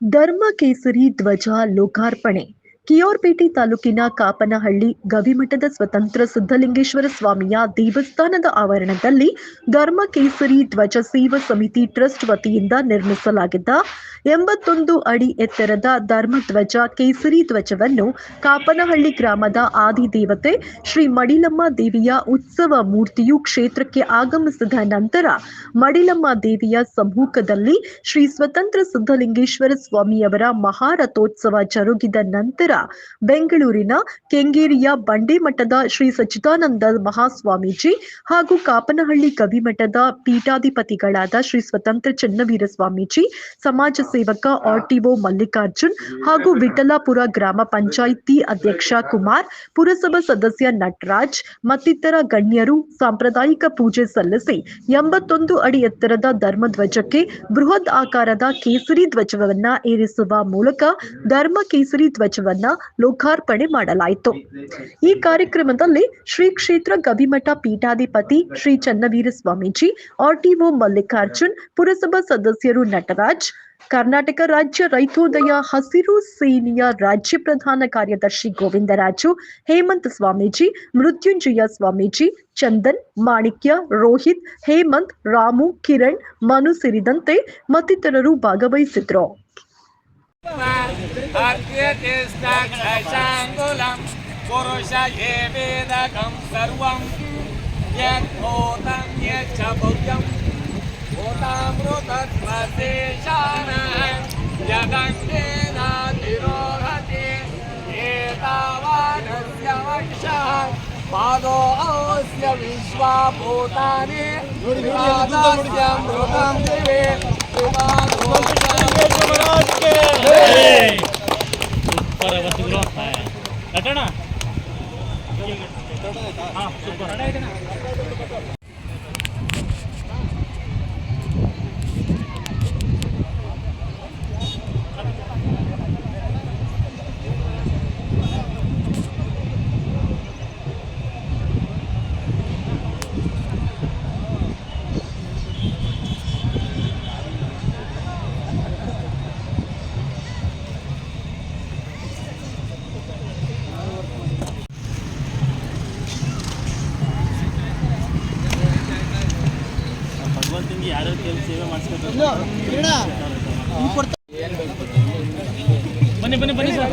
ಧರ್ಮ ಕೇಸರಿ ಧ್ವಜ ಲೋಕಾರ್ಪಣೆ ಕಿಯೋರ್ಪೇಟೆ ತಾಲೂಕಿನ ಕಾಪನಹಳ್ಳಿ ಗವಿಮಠದ ಸ್ವತಂತ್ರ ಸಿದ್ಧಲಿಂಗೇಶ್ವರ ಸ್ವಾಮಿಯ ದೇವಸ್ಥಾನದ ಆವರಣದಲ್ಲಿ ಧರ್ಮ ಕೇಸರಿ ಧ್ವಜ ಸೇವಾ ಸಮಿತಿ ಟ್ರಸ್ಟ್ ವತಿಯಿಂದ ನಿರ್ಮಿಸಲಾಗಿದ್ದ ಎಂಬತ್ತೊಂದು ಅಡಿ ಎತ್ತರದ ಧರ್ಮಧ್ವಜ ಕೇಸರಿ ಧ್ವಜವನ್ನು ಕಾಪನಹಳ್ಳಿ ಗ್ರಾಮದ ಆದಿದೇವತೆ ಶ್ರೀ ಮಡಿಲಮ್ಮ ದೇವಿಯ ಉತ್ಸವ ಮೂರ್ತಿಯು ಕ್ಷೇತ್ರಕ್ಕೆ ಆಗಮಿಸಿದ ನಂತರ ಮಡಿಲಮ್ಮ ದೇವಿಯ ಸಮ್ಮುಖದಲ್ಲಿ ಶ್ರೀ ಸ್ವತಂತ್ರ ಸಿದ್ಧಲಿಂಗೇಶ್ವರ ಸ್ವಾಮಿಯವರ ಮಹಾರಥೋತ್ಸವ ಜರುಗಿದ ನಂತರ ಬೆಂಗಳೂರಿನ ಕೆಂಗೇರಿಯ ಬಂಡಿಮಠದ ಶ್ರೀ ಸಚ್ಚಿದಾನಂದ ಮಹಾಸ್ವಾಮೀಜಿ ಹಾಗೂ ಕಾಪನಹಳ್ಳಿ ಕವಿಮಠದ ಪೀಠಾಧಿಪತಿಗಳಾದ ಶ್ರೀ ಸ್ವತಂತ್ರ ಚನ್ನವೀರ ಸ್ವಾಮೀಜಿ, ಸಮಾಜ ಸೇವಕ ಆರ್ಟಿಒ ಮಲ್ಲಿಕಾರ್ಜುನ್ ಹಾಗೂ ವಿಠಲಾಪುರ ಗ್ರಾಮ ಪಂಚಾಯಿತಿ ಅಧ್ಯಕ್ಷ ಕುಮಾರ್, ಪುರಸಭಾ ಸದಸ್ಯ ನಟರಾಜ್, ಮತ್ತಿತರ ಗಣ್ಯರು ಸಾಂಪ್ರದಾಯಿಕ ಪೂಜೆ ಸಲ್ಲಿಸಿ ಎಂಬತ್ತೊಂದು ಅಡಿ ಎತ್ತರದ ಧರ್ಮಧ್ವಜಕ್ಕೆ ಬೃಹತ್ ಆಕಾರದ ಕೇಸರಿ ಧ್ವಜವನ್ನ ಏರಿಸುವ ಮೂಲಕ ಧರ್ಮ ಕೇಸರಿ ಧ್ವಜವನ್ನ ಲೋಕಾರ್ಪಣೆ ಮಾಡಲಾಯಿತು. ಈ ಕಾರ್ಯಕ್ರಮದಲ್ಲಿ ಶ್ರೀ ಕ್ಷೇತ್ರ ಗವಿಮಠ ಪೀಠಾಧಿಪತಿ ಶ್ರೀ ಚನ್ನವೀರ ಸ್ವಾಮೀಜಿ, ಆರ್ಟಿಒ ಮಲ್ಲಿಕಾರ್ಜುನ್, ಪುರಸಭಾ ಸದಸ್ಯರು ನಟರಾಜ್, ಕರ್ನಾಟಕ ರಾಜ್ಯ ರೈತೋದಯ ಹಸಿರು ಸೇನೆಯ ರಾಜ್ಯ ಪ್ರಧಾನ ಕಾರ್ಯದರ್ಶಿ ಗೋವಿಂದರಾಜು, ಹೇಮಂತ್ ಸ್ವಾಮೀಜಿ, ಮೃತ್ಯುಂಜಯ ಸ್ವಾಮೀಜಿ, ಚಂದನ್, ಮಾಣಿಕ್ಯ, ರೋಹಿತ್, ಹೇಮಂತ್, ರಾಮು, ಕಿರಣ್, ಮನು ಸೇರಿದಂತೆ ಮತ್ತಿತರರು ಭಾಗವಹಿಸಿದ್ರು. अर्घ्यतिष्ठाक्षाङ्गुलं पुरुष एवेदकं सर्वं यद्भूतं यच्च भव्यं भूतामृतत्वशेषाणः यदङ्गेनातिरोहति एतावानस्य वक्षः पादोऽस्य विश्वाभूतानि विवादस्य मृतं दिवे సూపర్. ಭಗವಂತನಿಗೆ ಯಾರು ಕೆಲಸ ಸೇವೆ ಮಾಡಿಸ್ಕೊಳ್ತಾರೆ ಬನ್ನಿ ಬನ್ನಿ ಬನ್ನಿ ಸರ್.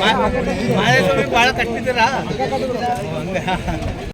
ಸರ್ ಪುಂಡಿ ಭಾಳ ಕಟ್ಟಿದ್ದೀರಾ?